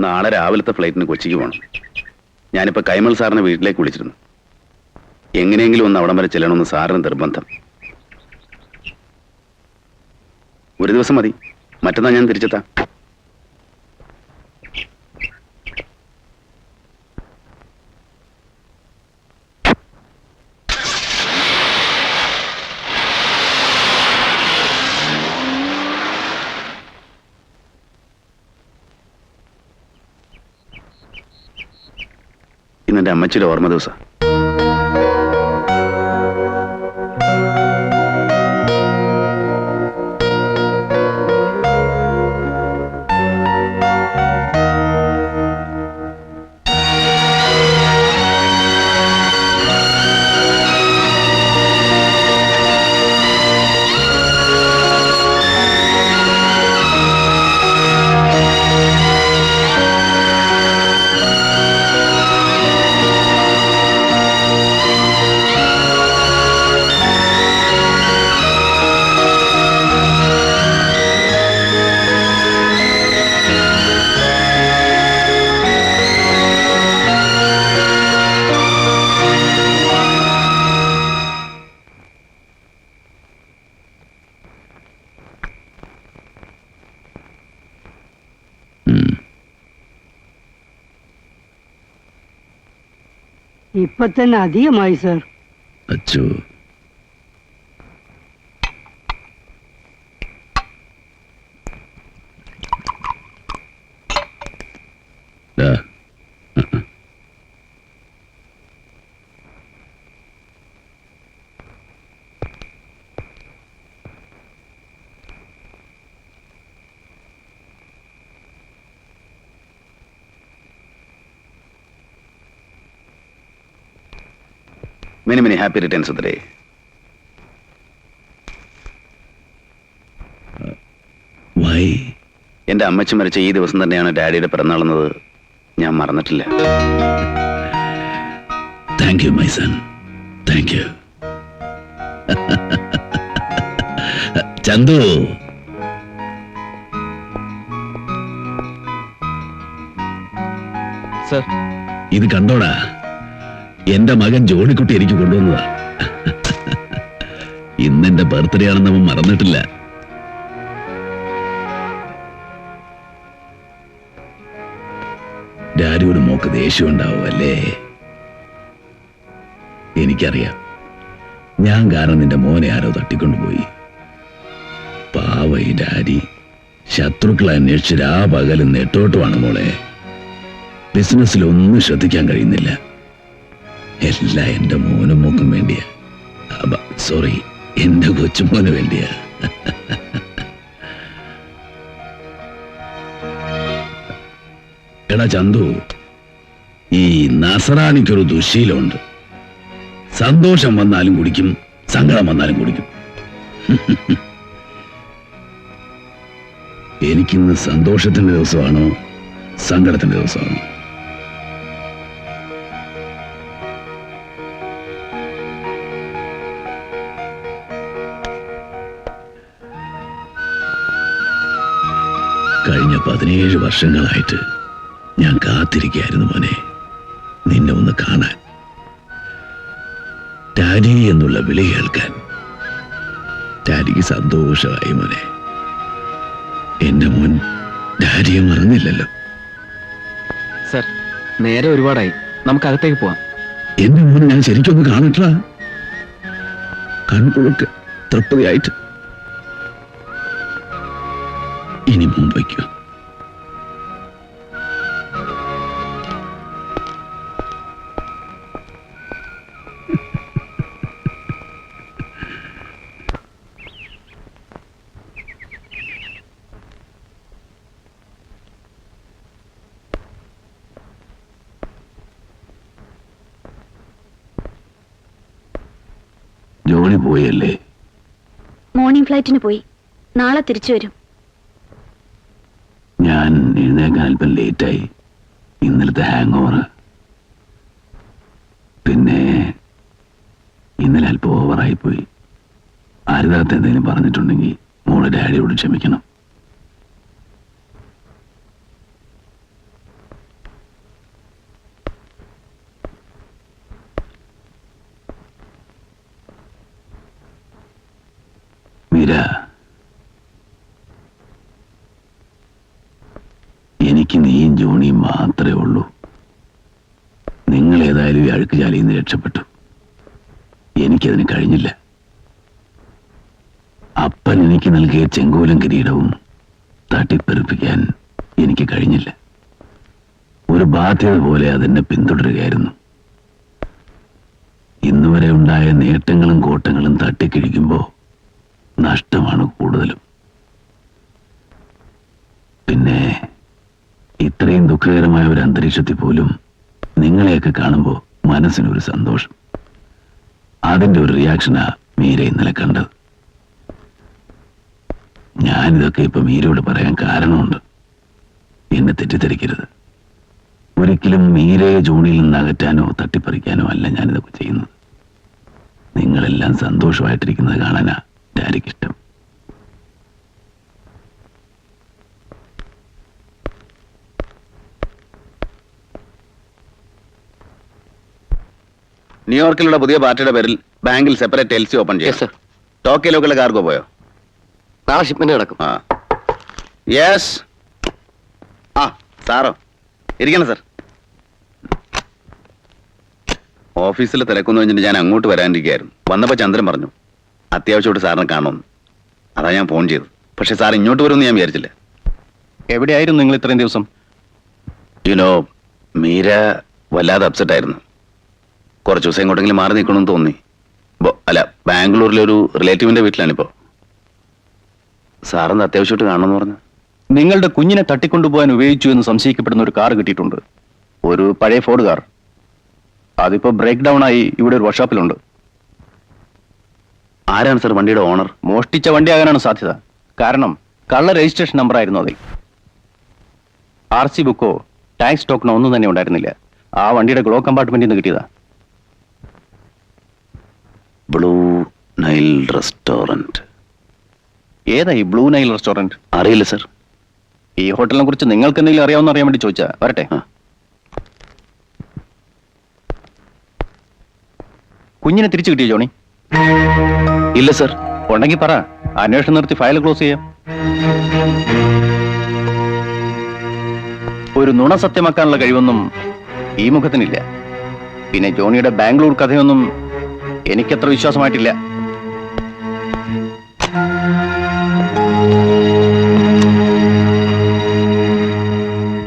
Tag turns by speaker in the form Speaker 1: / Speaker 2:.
Speaker 1: നാളെ രാവിലത്തെ ഫ്ലൈറ്റിന് കൊച്ചിക്ക് പോകണം ഞാനിപ്പോൾ കൈമൾ സാറിനെ വീട്ടിലേക്ക് വിളിച്ചിരുന്നു. എങ്ങനെയെങ്കിലും ഒന്ന് അവിടം വരെ ചെല്ലണമെന്ന് സാറിന് നിർബന്ധം. ഒരു ദിവസം മതി. മറ്റന്നാൾ ഞാൻ തിരിച്ചെത്താം. ഇന്ന് എന്റെ അമ്മച്ചിയുടെ ഓർമ്മ ദിവസം.
Speaker 2: ഇപ്പൊ തന്നെ അധികമായി സർ.
Speaker 3: അച്ചു ദാ,
Speaker 1: many many happy returns of the day
Speaker 3: why
Speaker 1: എന്റെ അമ്മച്ചി മരിച്ച ഈ ദിവസം തന്നെയാണ് ഡാഡിയുടെ പിറന്നാളെന്നത് ഞാൻ മറന്നിട്ടില്ല.
Speaker 3: Thank you, my son. Thank you. Chandu.
Speaker 4: Sir.
Speaker 3: ഇത് കണ്ടോടാ. എന്റെ മകൻ ജോണിക്കുട്ടി എനിക്ക് കൊണ്ടുവന്നതാ. ഇന്ന് എന്റെ ബർത്ത്ഡേ ആണെന്ന് അവൻ മറന്നിട്ടില്ല. ഡാഡിയോട് മോക്ക് ദേഷ്യം ഉണ്ടാവും അല്ലേ? എനിക്കറിയാം. ഞാൻ കാരണം നിന്റെ മോനെ ആരോ തട്ടിക്കൊണ്ടുപോയി. പാവ ഡാഡി. ശത്രുക്കളെ അന്വേഷിച്ച് രാ പകലും നെട്ടോട്ടുമാണ് മോളെ. ബിസിനസ്സിലൊന്നും ശ്രദ്ധിക്കാൻ കഴിയുന്നില്ല. എല്ലാം എന്റെ മോനും മോക്കും വേണ്ടിയാ. സോറി എന്റെ കൊച്ചുമോന് വേണ്ടിയാ. എടാ ചന്തു ഈ നസറാണിക്കൊരു ദുശീലമുണ്ട്. സന്തോഷം വന്നാലും കുടിക്കും സങ്കടം വന്നാലും കുടിക്കും. എനിക്കിന്ന് സന്തോഷത്തിന്റെ ദിവസമാണോ സങ്കടത്തിന്റെ ദിവസമാണോ? കഴിഞ്ഞ പതിനേഴ് വർഷങ്ങളായിട്ട് ഞാൻ കാത്തിരിക്കായിരുന്നു മോനെ. നിന്നെ ഒന്ന് കാണാൻ. ഡാഡി എന്നുള്ള വിളി കേൾക്കാൻ. ഡാഡിക്ക് സന്തോഷമായി മോനെ. എന്റെ മോൻ ഡാഡിയെ മറന്നില്ലല്ലോ.
Speaker 4: സർ നേരെ ഒരുപാടായി. നമുക്ക് അകത്തേക്ക് പോവാം.
Speaker 3: എന്റെ മോൻ ഞാൻ ശരിക്കൊന്ന് കാണട്ട കൺകുളക്ക് തൃപ്തിയായിട്ട്. ഇനി മുമ്പയ്ക്കോ ജോലി പോയല്ലേ?
Speaker 5: മോർണിംഗ് ഫ്ലൈറ്റിന് പോയി. നാളെ തിരിച്ചു വരും.
Speaker 3: ഞാൻ എഴുന്നേക്കാൻ അല്പം ലേറ്റായി. ഇന്നലത്തെ ഹാങ് ഓവർ പിന്നെ ഇന്നലെ അല്പം ഓവറായി പോയി ആരുതാത്ത എന്തെങ്കിലും പറഞ്ഞിട്ടുണ്ടെങ്കിൽ മോളെ ഡാഡിയോട് ക്ഷമിക്കണം. മീര എനിക്ക് നീയും ജോണിയും മാത്രമേ ഉള്ളൂ. നിങ്ങൾ ഏതായാലും ഈ അഴുക്ക് ജാലിയിൽ നിന്ന് രക്ഷപ്പെട്ടു. എനിക്കതിന് കഴിഞ്ഞില്ല. അപ്പൻ എനിക്ക് നൽകിയ ചെങ്കോലം കിരീടവും തട്ടിപ്പെറുപ്പിക്കാൻ എനിക്ക് കഴിഞ്ഞില്ല. ഒരു ബാധ്യത പോലെ അതെന്നെ പിന്തുടരുകയായിരുന്നു. ഇന്നുവരെ ഉണ്ടായ നേട്ടങ്ങളും കോട്ടങ്ങളും തട്ടിക്കിഴിക്കുമ്പോൾ നഷ്ടമാണ് കൂടുതലും. പിന്നെ ഇത്രയും ദുഃഖകരമായ ഒരു അന്തരീക്ഷത്തിൽ പോലും നിങ്ങളെയൊക്കെ കാണുമ്പോൾ മനസ്സിനൊരു സന്തോഷം. അതിന്റെ ഒരു റിയാക്ഷനാ മീര ഇന്നലെ കണ്ടത്. ഞാനിതൊക്കെ ഇപ്പൊ മീരയോട് പറയാൻ കാരണമുണ്ട്. എന്നെ തെറ്റിദ്ധരിക്കരുത്. ഒരിക്കലും മീരയെ ജോണിയിൽ നിന്ന് അകറ്റാനോ തട്ടിപ്പറിക്കാനോ അല്ല ഞാനിതൊക്കെ ചെയ്യുന്നത്. നിങ്ങളെല്ലാം സന്തോഷമായിട്ടിരിക്കുന്നത് കാണാനാ ഡാഡിക്ക് ഇഷ്ടം
Speaker 1: ന്യൂയോർക്കിലുള്ള പുതിയ പാർട്ടിയുടെ പേരിൽ ബാങ്കിൽ സെപ്പറേറ്റ് എൽ സി ഓപ്പൺ ചെയ്യും
Speaker 2: സർ
Speaker 1: ടോക്കിയിലേക്കുള്ള കാർഗോ പോയോ?
Speaker 2: നാളെ ഷിപ്മെന്റ് കിടക്കും
Speaker 1: ആ. യെസ് ആ സാറോ. ഇരിക്കണം സർ ഓഫീസിൽ തിരക്കുന്നു കഴിഞ്ഞിട്ട് ഞാൻ അങ്ങോട്ട് വരാനിരിക്കുകയായിരുന്നു. വന്നപ്പോൾ ചന്ദ്രൻ പറഞ്ഞു അത്യാവശ്യമായിട്ട് സാറിനെ കാണും അതാ ഞാൻ ഫോൺ ചെയ്തത്. പക്ഷെ സാർ ഇങ്ങോട്ട് വരുമെന്ന് ഞാൻ വിചാരിച്ചില്ല.
Speaker 6: എവിടെയായിരുന്നു നിങ്ങൾ ഇത്രയും ദിവസം?
Speaker 1: യുനോ മീര വല്ലാതെ അപ്സെറ്റ് ആയിരുന്നു. കുറച്ച് ദിവസം എങ്ങോട്ടെങ്കിലും മാറി നിൽക്കണമെന്ന് തോന്നി. അല്ല ബാംഗ്ലൂരിലെ ഒരു റിലേറ്റീവിന്റെ വീട്ടിലാണിപ്പോ. സാറിന് അത്യാവശ്യമായിട്ട് കാണണമെന്ന് പറഞ്ഞു
Speaker 6: നിങ്ങളുടെ കുഞ്ഞിനെ തട്ടിക്കൊണ്ടുപോകാൻ ഉപയോഗിച്ചു എന്ന് സംശയിക്കപ്പെടുന്ന ഒരു കാർ കിട്ടിയിട്ടുണ്ട്. ഒരു പഴയ ഫോർഡ് കാർ. അതിപ്പോ ബ്രേക്ക് ഡൗൺ ആയി ഇവിടെ ഒരു വർക്ക്ഷോപ്പിലുണ്ട്
Speaker 1: ആരാണ് സർ വണ്ടിയുടെ ഓണർ?
Speaker 6: മോഷ്ടിച്ച വണ്ടി ആകാനാണ് സാധ്യത. കാരണം കള്ള രജിസ്ട്രേഷൻ നമ്പർ ആയിരുന്നു അതിൽ. ആർ സി ബുക്കോ ടാക്സ് ടോക്കണോ ഒന്നും തന്നെ ഉണ്ടായിരുന്നില്ല. ആ വണ്ടിയുടെ ഗ്ലോ കമ്പാർട്ട്മെന്റിൽ നിന്ന് കിട്ടിയതാ.
Speaker 1: ബ്ലൂ നൈൽ റെസ്റ്റോറന്റ്
Speaker 6: ഏതാ ഈ ബ്ലൂ നൈൽ റെസ്റ്റോറന്റ്
Speaker 1: അറിയില്ല സർ.
Speaker 6: ഈ ഹോട്ടലിനെ കുറിച്ച് നിങ്ങൾക്ക് എന്തെങ്കിലും അറിയാവുന്ന അറിയാൻ വേണ്ടി ചോദിച്ചാ? വരട്ടെ. കുഞ്ഞിനെ തിരിച്ചു കിട്ടിയോ ജോണി?
Speaker 1: ഇല്ല സർ.
Speaker 6: ഉണ്ടെങ്കിൽ പറ. അന്വേഷണം നിർത്തി ഫയൽ ക്ലോസ് ചെയ്യാം. ഒരു നുണ സത്യമാക്കാനുള്ള കഴിവൊന്നും ഈ മുഖത്തിനില്ല. പിന്നെ ജോണിയുടെ ബാംഗ്ലൂർ കഥയൊന്നും എനിക്കത്ര വിശ്വാസമായിട്ടില്ല.